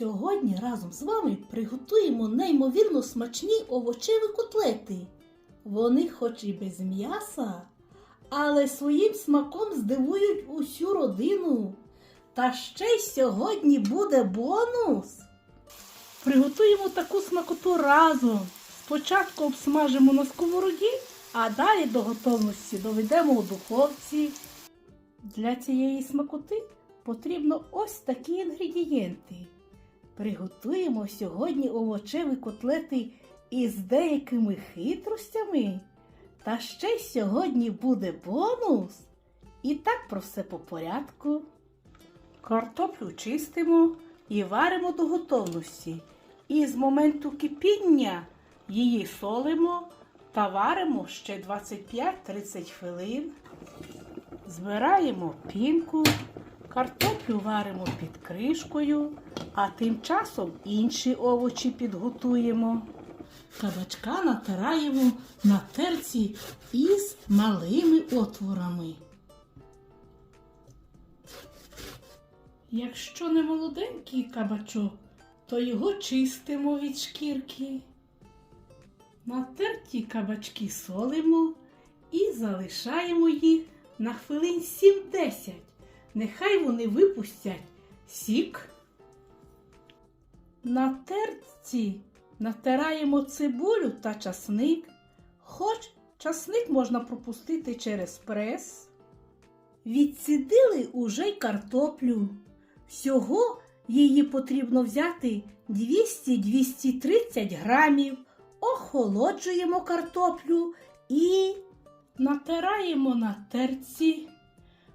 Сьогодні разом з вами приготуємо неймовірно смачні овочеві котлети. Вони хоч і без м'яса, але своїм смаком здивують усю родину. Та ще й сьогодні буде бонус. Приготуємо таку смакоту разом. Спочатку обсмажимо на сковороді, а далі до готовності доведемо у духовці. Для цієї смакоти потрібно ось такі інгредієнти. Приготуємо сьогодні овочеві котлети із деякими хитростями. Та ще сьогодні буде бонус. І так про все по порядку. Картоплю чистимо і варимо до готовності. І з моменту кипіння її солимо та варимо ще 25-30 хвилин. Збираємо пінку, картоплю варимо під кришкою, а тим часом інші овочі підготуємо. Кабачка натираємо на терці із малими отворами. Якщо не молоденький кабачок, то його чистимо від шкірки. Натерті кабачки солимо і залишаємо їх на хвилин 7-10. Нехай вони випустять сік. На терці натираємо цибулю та часник, хоч часник можна пропустити через прес. Відсідили уже й картоплю. Всього її потрібно взяти 200-230 грамів. Охолоджуємо картоплю і натираємо на терці.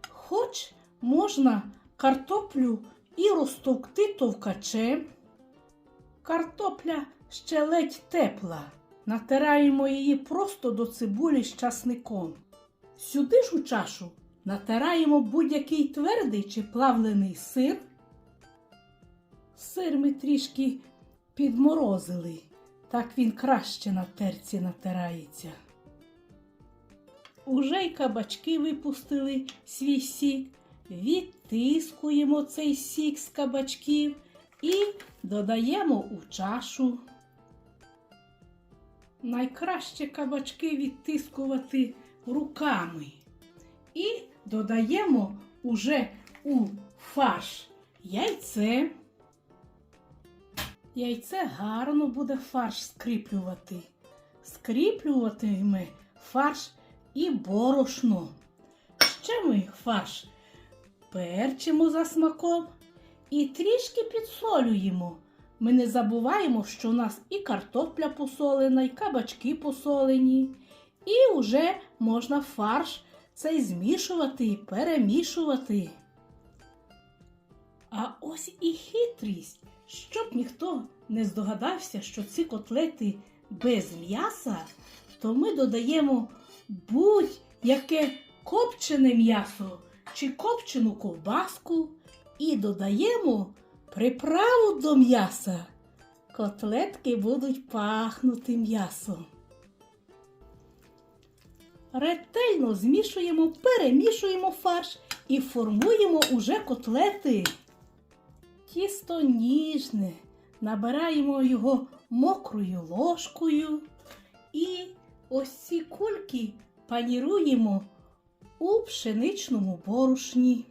Хоч можна картоплю і розтовкти товкачем. Картопля ще ледь тепла. Натираємо її просто до цибулі з часником. Сюди ж у чашу натираємо будь-який твердий чи плавлений сир. Сир ми трішки підморозили, так він краще на терці натирається. Уже й кабачки випустили свій сік, відтискуємо цей сік з кабачків і додаємо у чашу. Найкраще кабачки відтискувати руками. І додаємо уже у фарш яйце. Яйце гарно буде фарш скріплювати. Скріплюватиме фарш і борошно. Ще ми фарш перчимо за смаком і трішки підсолюємо. Ми не забуваємо, що у нас і картопля посолена, і кабачки посолені. І вже можна фарш цей змішувати і перемішувати. А ось і хитрість, щоб ніхто не здогадався, що ці котлети без м'яса, то ми додаємо будь-яке копчене м'ясо чи копчену ковбаску і додаємо приправу до м'яса. Котлетки будуть пахнути м'ясом. Ретельно змішуємо, перемішуємо фарш і формуємо уже котлети. Тісто ніжне, набираємо його мокрою ложкою і ось ці кульки паніруємо у пшеничному борошні.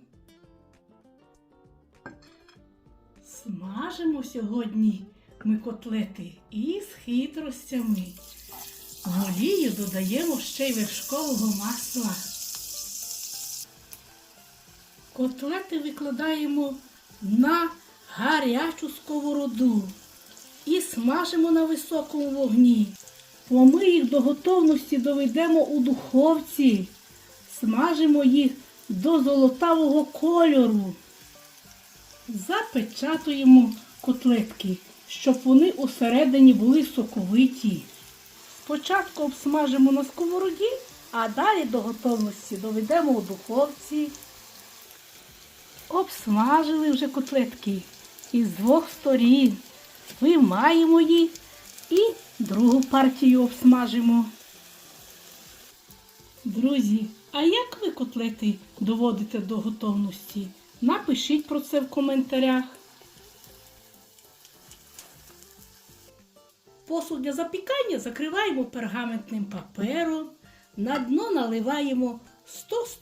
Смажимо сьогодні ми котлети із хитростями. В олію додаємо ще й вершкового масла. Котлети викладаємо на гарячу сковороду і смажимо на високому вогні. Бо ми їх до готовності доведемо у духовці. Смажимо їх до золотавого кольору. Запечатуємо котлетки, щоб вони усередині були соковиті. Спочатку обсмажимо на сковороді, а далі до готовності доведемо у духовці. Обсмажили вже котлетки із двох сторін. Виймаємо їх і другу партію обсмажимо. Друзі, а як ви котлети доводите до готовності? Напишіть про це в коментарях. Посуд для запікання закриваємо пергаментним папером, на дно наливаємо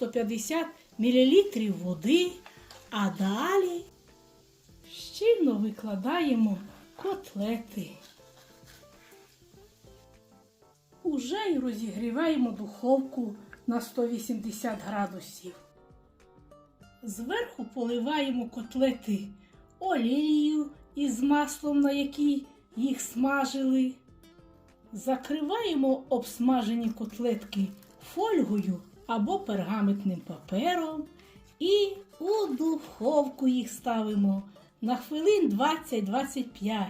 100-150 мл води, а далі щільно викладаємо котлети. Уже й розігріваємо духовку на 180 градусів. Зверху поливаємо котлети олією із маслом, на якій їх смажили. Закриваємо обсмажені котлетки фольгою або пергаментним папером і у духовку їх ставимо на хвилин 20-25.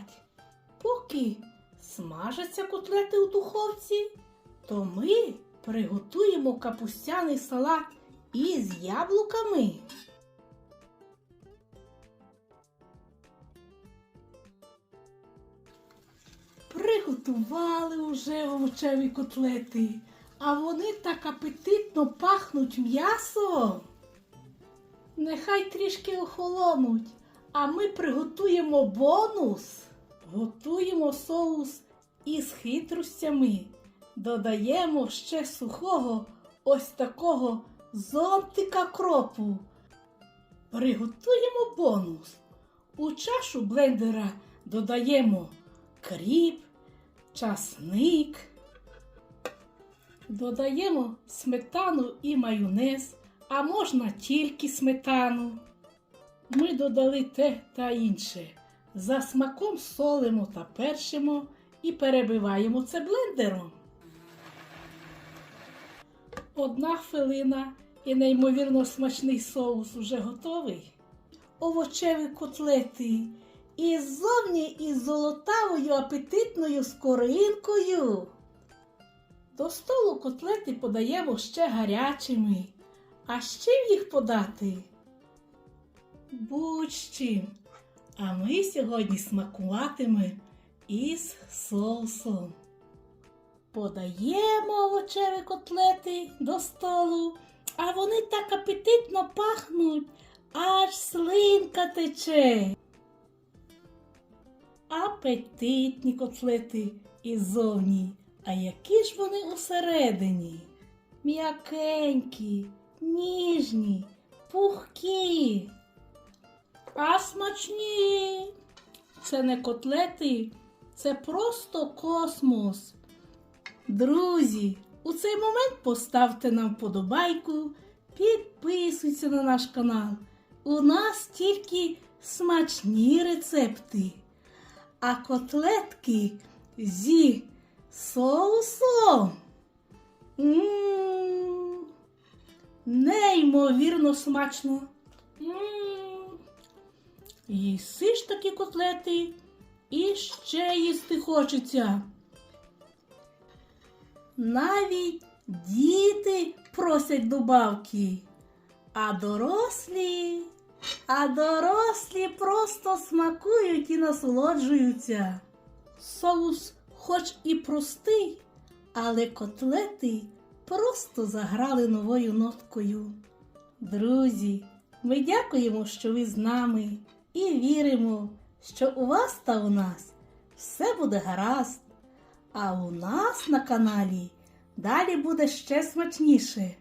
Поки смажаться котлети у духовці, то ми приготуємо капустяний салат із яблуками. Приготували уже овочеві котлети, а вони так апетитно пахнуть м'ясом. Нехай трішки охолонуть, а ми приготуємо бонус. Готуємо соус із хитростями. Додаємо ще сухого ось такого зонтика кропу. Приготуємо бонус. У чашу блендера додаємо кріп, часник. Додаємо сметану і майонез, а можна тільки сметану. Ми додали те та інше. За смаком солимо та першимо і перебиваємо це блендером. Одна хвилина і неймовірно смачний соус уже готовий. Овочеві котлети і ззовні із золотавою апетитною скоринкою. До столу котлети подаємо ще гарячими. А з чим їх подати? Будь-чим. А ми сьогодні смакуватиме із соусом. Подаємо овочеві котлети до столу, а вони так апетитно пахнуть, аж слинка тече. Апетитні котлети іззовні, а які ж вони усередині? М'якенькі, ніжні, пухкі. А смачні. Це не котлети, це просто космос. Друзі, у цей момент поставте нам вподобайку, підписуйтесь на наш канал. У нас тільки смачні рецепти. А котлетки зі соусом. М, Неймовірно смачно. М, Їси ж такі котлети і ще їсти хочеться. Навіть діти просять добавки, а дорослі, а дорослі просто смакують і насолоджуються. Соус хоч і простий, але котлети просто заграли новою ноткою. Друзі, ми дякуємо, що ви з нами, і віримо, що у вас та у нас все буде гаразд. А у нас на каналі далі буде ще смачніше.